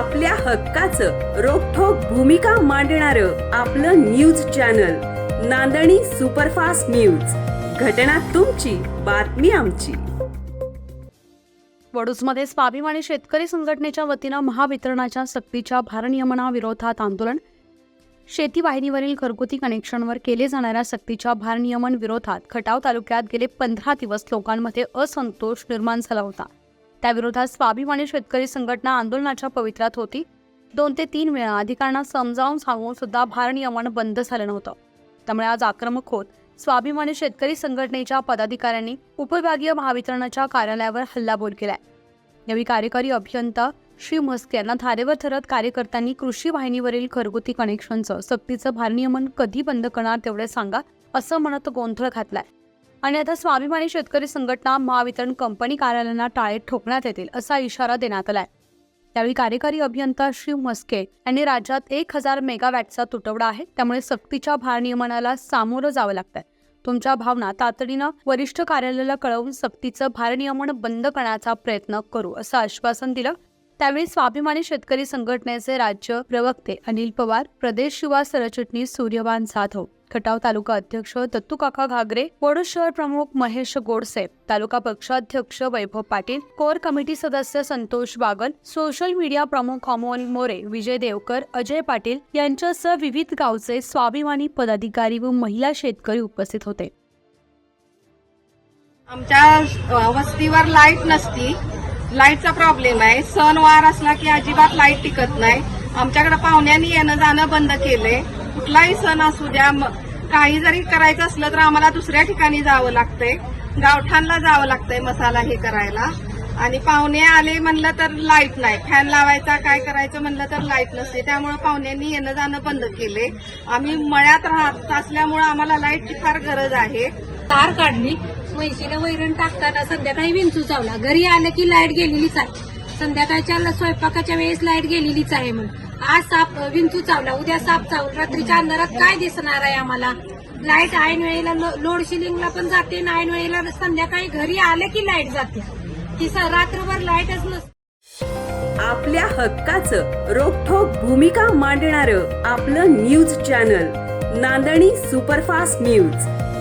आपल्या हक्काचं रोखोक भूमिका मांडणार आपलं news channel Nandani superfast news. घटना तुमची बातमी आमची. वडूजमध्ये स्वाभिमानी शेतकरी संघटनेच्या वतीनं महावितरणाच्या सक्तीच्या भारनियमनाविरोधात आंदोलन. शेती वाहिनीवरील घरगुती कनेक्शनवर केले जाणाऱ्या सक्तीच्या भारनियमन विरोधात खटाव तालुक्यात गेले पंधरा दिवस लोकांमध्ये असंतोष निर्माण झाला होता. त्याविरोधात स्वाभिमानी शेतकरी संघटना आंदोलनाच्या पवित्र्यात होती. दोन ते तीन वेळा अधिकाऱ्यांना समजावून सांगून सुद्धा भारनियमन बंद झालं नव्हतं. त्यामुळे आज आक्रमक होत स्वाभिमानी शेतकरी संघटनेच्या पदाधिकाऱ्यांनी उपविभागीय महावितरणाच्या कार्यालयावर हल्लाबोल केलाय. यावेळी कार्यकारी अभियंता श्री म्हस्के यांना धारेवर ठरत कार्यकर्त्यांनी कृषी वाहिनीवरील घरगुती कनेक्शनचं सक्तीचं भारनियमन कधी बंद करणार तेवढे सांगा असं म्हणत गोंधळ घातलाय. आणि आता स्वाभिमानी शेतकरी संघटना महावितरण कंपनी कार्यालयांना टाळे ठोकण्यात येतील असा इशारा देण्यात आलाय. त्यावेळी कार्यकारी अभियंता श्री मस्के यांनी राज्यात एक हजार मेगावॅटचा तुटवडा आहे त्यामुळे सक्तीच्या भारनियमनाला सामोरं जावं लागतंय. तुमच्या भावना तातडीनं वरिष्ठ कार्यालयाला कळवून सक्तीचं भारनियमन बंद करण्याचा प्रयत्न करू असं आश्वासन दिलं त्यावेळी स्वाभिमानी शेतकरी संघटनेचे राज्य प्रवक्ते अनिल पवार प्रदेश युवा सरचिटणीस सूर्यवान जाधव खटाव तालुका अध्यक्ष दत्तू काका घागरे वडोद शहर प्रमुख महेश गोडसे तालुका पक्षाध्यक्ष वैभव पाटील कोर कमिटी सदस्य संतोष बागल सोशल मीडिया प्रमुख अमोल मोरे विजय देवकर अजय पाटील यांच्यासह विविध गावचे स्वाभिमानी पदाधिकारी व महिला शेतकरी उपस्थित होते. आमच्या वस्तीवर लाइट नसती. लाईटचा प्रॉब्लेम आहे. सण वार असला की अजिबात लाइट टिकत नाही. आमच्याकडे पाहुण्यांनी येणं जाणं बंद केलंय. कुठलाही सण असू द्या काही जरी करायचं असलं तर आम्हाला दुसऱ्या ठिकाणी जावं लागतंय. गावठाणला जावं लागतंय मसाला हे करायला. आणि पाहुणे आले म्हणलं तर लाइट नाही. फॅन लावायचा काय करायचं म्हणलं तर लाइट नसते. त्यामुळे पाहुण्यांनी येणं जाणं बंद केले आम्ही मळ्यात राहत असल्यामुळे आम्हाला लाईटची फार गरज आहे. तार काढली. म्हैशीला वैरण टाकताना संध्याकाळी विंचू चावला. घरी आलं की लाइट गेलेलीच आहे. संध्याकाळच्या स्वयंपाकाच्या वेळेस लाइट गेलेलीच आहे म्हणून आज साप विंचू चावला. उद्या साप चावला रात्रीच्या अंधारात काय दिसणार आहे आम्हाला? लाइट ऐन वेळेला लोडशिलिंगला लोड पण जाते आणि ऐन वेळेला संध्याकाळी घरी आलं की लाइट जाते. ती रात्रभर लाईटच नसते आपल्या हक्काचं रोखोक भूमिका मांडणार आपलं news channel Nandani superfast news.